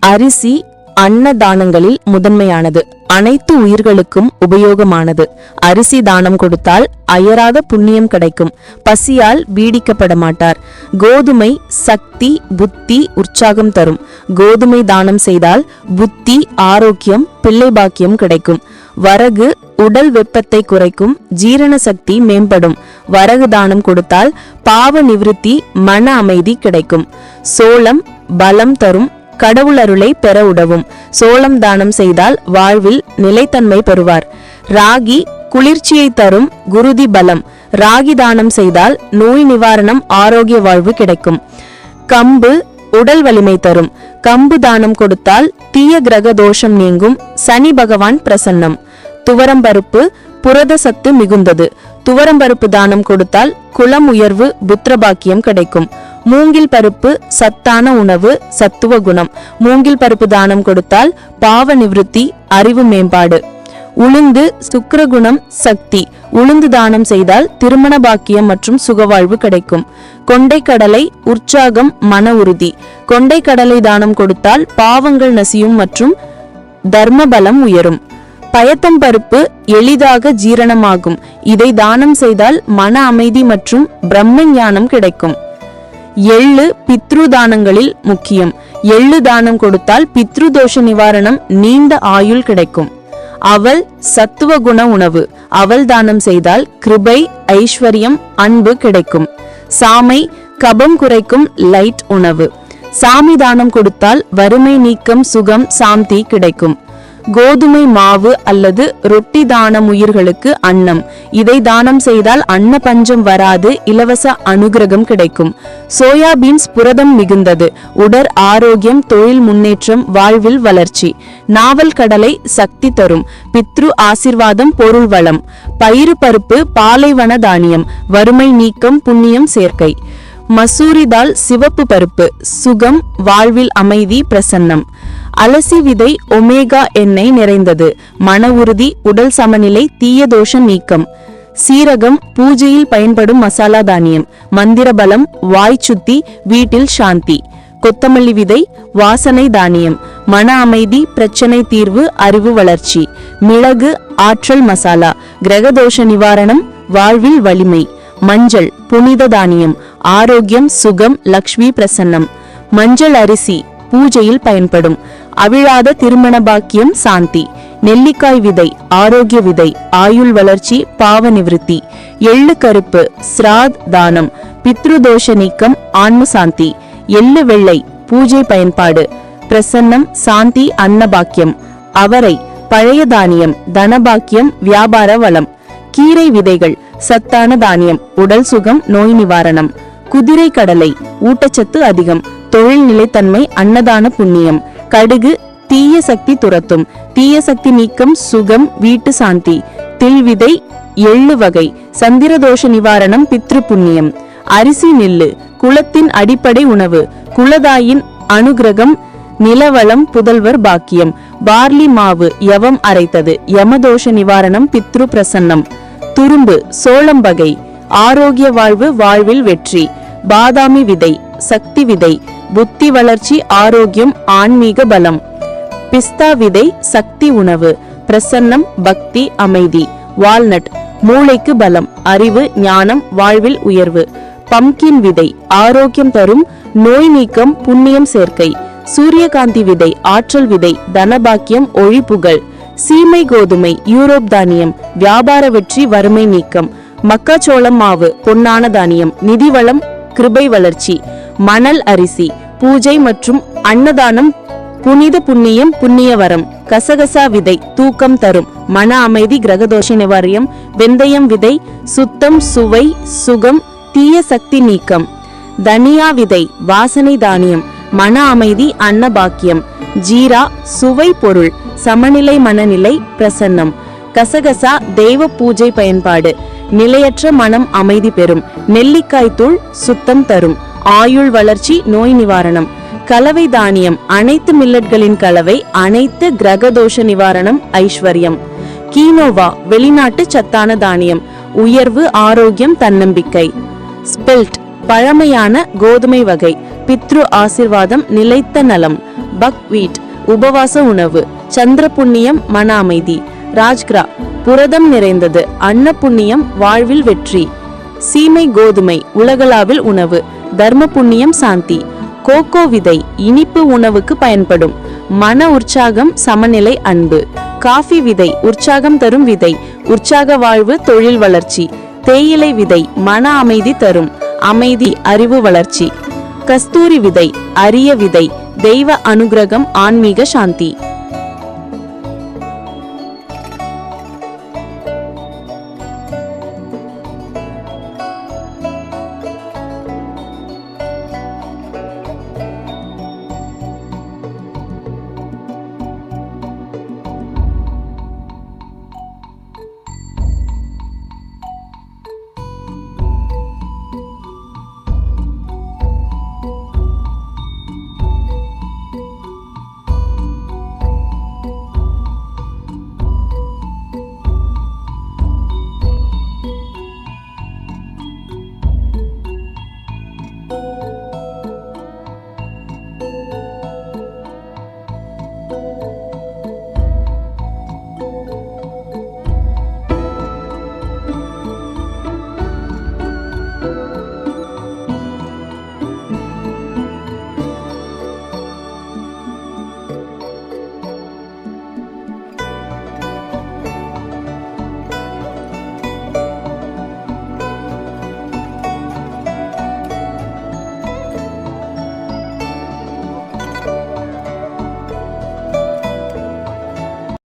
அரிசி அன்னதானங்களில் முதன்மையானது. அனைத்து உயிர்களுக்கும் உபயோகமானது. அரிசி தானம் கொடுத்தால் அயராத புண்ணியம் கிடைக்கும். பசியால் பீடிக்கப்பட மாட்டார். கோதுமை சக்தி புத்தி உற்சாகம் தரும். கோதுமை தானம் செய்தால் புத்தி ஆரோக்கியம் பிள்ளை பாக்கியம் கிடைக்கும். வரகு உடல் வெப்பத்தை குறைக்கும். ஜீரண சக்தி மேம்படும். வரகு தானம் கொடுத்தால் பாவ நிவிருத்தி மன அமைதி கிடைக்கும். சோளம் பலம் தரும். கடவுள் அருளை பெற உதவும். சோளம் தானம் செய்தால் வாழ்வில் நிலைத்தன்மை பெறுவார். ராகி குளிர்ச்சியை தரும் குருதி பலம். ராகி தானம் செய்தால் நோய் நிவாரணம் ஆரோக்கிய வாழ்வு கிடைக்கும். கம்பு உடல் வலிமை தரும். கம்பு தானம் கொடுத்தால் தீய கிரக தோஷம் நீங்கும். சனி பகவான் பிரசன்னம். துவரம்பருப்பு புரத சத்து மிகுந்தது. துவரம்பருப்பு தானம் கொடுத்தால் குலம் உயர்வு புத்திரபாக்கியம் கிடைக்கும். மூங்கில் பருப்பு சத்தான உணவு சத்துவ குணம். மூங்கில் பருப்பு தானம் கொடுத்தால் பாவ நிவிருத்தி அறிவு மேம்பாடு. உளுந்து சுக்கரகுணம் சக்தி. உளுந்து தானம் செய்தால் திருமண பாக்கியம் மற்றும் சுகவாழ்வு கிடைக்கும். கொண்டைக்கடலை உற்சாகம் மன உறுதி. கொண்டைக்கடலை தானம் கொடுத்தால் பாவங்கள் நசியும் மற்றும் தர்ம பலம் உயரும். பயத்தம் பருப்பு எளிதாக ஜீரணமாகும். இதை தானம் செய்தால் மன அமைதி மற்றும் பிரம்ம ஞானம் கிடைக்கும். எள்ளு பித்ரு தானங்களில் முக்கியம். எள்ளு தானம் கொடுத்தால் பித்ரு தோஷ நிவாரணம் நீண்ட ஆயுள் கிடைக்கும். அவள் சத்துவ குண உணவு. அவள் தானம் செய்தால் கிருபை ஐஸ்வர்யம் அன்பு கிடைக்கும். சாமை கபம் குறைக்கும் லைட் உணவு. சாமி தானம் கொடுத்தால் வறுமை நீக்கம் சுகம் சாந்தி கிடைக்கும். கோதுமை மாவு அல்லது ரொட்டி தானம் உயிர்களுக்கு அன்னம். இதை தானம் செய்தால் அன்ன பஞ்சம் வராது இலவச அனுகிரகம் கிடைக்கும். சோயா பீன்ஸ் புரதம் மிகுந்தது. உடற் ஆரோக்கியம் தொழில் முன்னேற்றம் வாழ்வில் வளர்ச்சி. நாவல் கடலை சக்தி தரும். பித்ரு ஆசிர்வாதம் பொருள் வளம். பயிறு பருப்பு பாலைவன தானியம். வறுமை நீக்கம் புண்ணியம் சேர்க்கை. மசூரி தால் சிவப்பு பருப்பு சுகம் வாழ்வில் அமைதி பிரசன்னம். அலசி விதை ஒமேகா எண்ணெய் நிறைந்தது. மன உறுதி உடல் சமநிலை தீய தோஷம் நீக்கம். சீரகம் பூஜையில் பயன்படும் மசாலா தானியம். மந்திர பலம் வாய் சுத்தி வீட்டில் சாந்தி. கொத்தமல்லி விதை வாசனை தானியம். மன அமைதி பிரச்சனை தீர்வு அறிவு வளர்ச்சி. மிளகு ஆற்றல் மசாலா. கிரகதோஷ நிவாரணம் வாழ்வில் வலிமை. மஞ்சள் புனித தானியம் ஆரோக்கியம் சுகம் லக்ஷ்மி பிரசன்னம். மஞ்சள் அரிசி பூஜையில் பயன்படும். அவிழாத திருமண பாக்கியம் சாந்தி. நெல்லிக்காய் விதை ஆரோக்கிய விதை ஆயுள் வளர்ச்சி பாவ நிவிருத்தி. எள்ளு கருப்பு ஸ்ராத் தானம். பித்ருதோஷ நீக்கம் ஆன்ம சாந்தி. எள்ளு வெள்ளை பூஜை பயன்பாடு. பிரசன்னம் சாந்தி அன்னபாக்கியம் அவரை பழைய தானியம் தனபாக்கியம் வியாபார வளம். கீரை விதைகள் சத்தான தானியம் உடல் சுகம் நோய் நிவாரணம். குதிரை கடலை ஊட்டச்சத்து அதிகம். தொழில் நிலைத்தன்மை அன்னதான புண்ணியம். கடுகு தீய சக்தி துரத்தும். தீய சக்தி நீக்கம் சுகம் வீட்டு சாந்தி. தில்விதை எள்ளு வகை. சந்திரதோஷ நிவாரணம் பித்ரு புண்ணியம். அரிசி நெல்லு குலத்தின் அடிப்படை உணவு. குலதாயின் அனுகிரகம் நிலவளம் புதல்வர் பாக்கியம். பார்லி மாவு யவம் அரைத்தது. யமதோஷ நிவாரணம் பித்ரு பிரசன்னம். துரும்பு சோளம் வகை ஆரோக்கிய வாழ்வு வாழ்வில் வெற்றி பாதாமி விதை சக்தி விதை புத்தி வளர்ச்சி ஆரோக்கியம் ஆன்மீக பலம். பிஸ்தா விதை சக்தி உணவு பிரசன்னம் பக்தி அமைதி வால்நட் மூளைக்கு பலம் அறிவு ஞானம் வாழ்வில் உயர்வு. பம்கின் விதை ஆரோக்கியம் தரும் நோய் நீக்கம் புண்ணியம் சேர்க்கை. சூரியகாந்தி விதை ஆற்றல் விதை தனபாக்கியம் ஒழிப்புகள் சீமை கோதுமை யூரோப் தானியம் வியாபார வெற்றி வறுமை நீக்கம் மக்காச்சோளம் மாவு பொன்னான தானியம் நிதி வளம் கிருபை வளர்ச்சி மணல் அரிசி பூஜை மற்றும் அன்னதானம் புனித புண்ணியம் புண்ணிய வரம் கசகசா விதை தூக்கம் தரும் மன அமைதி கிரகதோஷ நிவாரியம் வெந்தயம் விதை சுத்தம் சுவை சுகம் தீய சக்தி நீக்கம் தனியா விதை வாசனை தானியம் மன அமைதி அன்னபாக்கியம். ஜீரா சுவை பொருள். சமநிலை மனநிலை பிரசன்னம். கசகசா தெய்வ பூஜை பயன்பாடு. நிலையற்ற மனம் அமைதி பெறும். நெல்லிக்காய் தூள் சுத்தம் தரும். ஆயுள் வளர்ச்சி நோய் நிவாரணம். கலவை தானியம். அனைத்து மில்லட்களின் கலவை அனைத்து கிரகதோஷ நிவாரணம் ஐஸ்வர்யம். கீனோவா வெளிநாட்டு சத்தான தானியம். உயர்வு ஆரோக்கியம் தன்னம்பிக்கை. ஸ்பெல்ட் பழமையான கோதுமை வகை. பித்ரு ஆசிர்வாதம் நிலைத்த நலம். பக்வீட் உபவாச உணவு. சந்திர புண்ணியம் மன அமைதி ராஜ்கிரா புரதம் நிறைந்தது. அன்ன புண்ணியம் வாழ்வில் வெற்றி. சீமை கோதுமை உலகளாவில் உணவு. தர்ம புண்ணியம் சாந்தி. கோகோ விதை இனிப்பு உணவுக்கு பயன்படும். மன உற்சாகம் சமநிலை அன்பு. காஃபி விதை உற்சாகம் தரும் விதை. உற்சாக வாழ்வு தொழில் வளர்ச்சி. தேயிலை விதை மன அமைதி தரும். அமைதி அறிவு வளர்ச்சி. கஸ்தூரி விதை அரிய விதை தெய்வ அனுகிரகம் ஆன்மீக சாந்தி.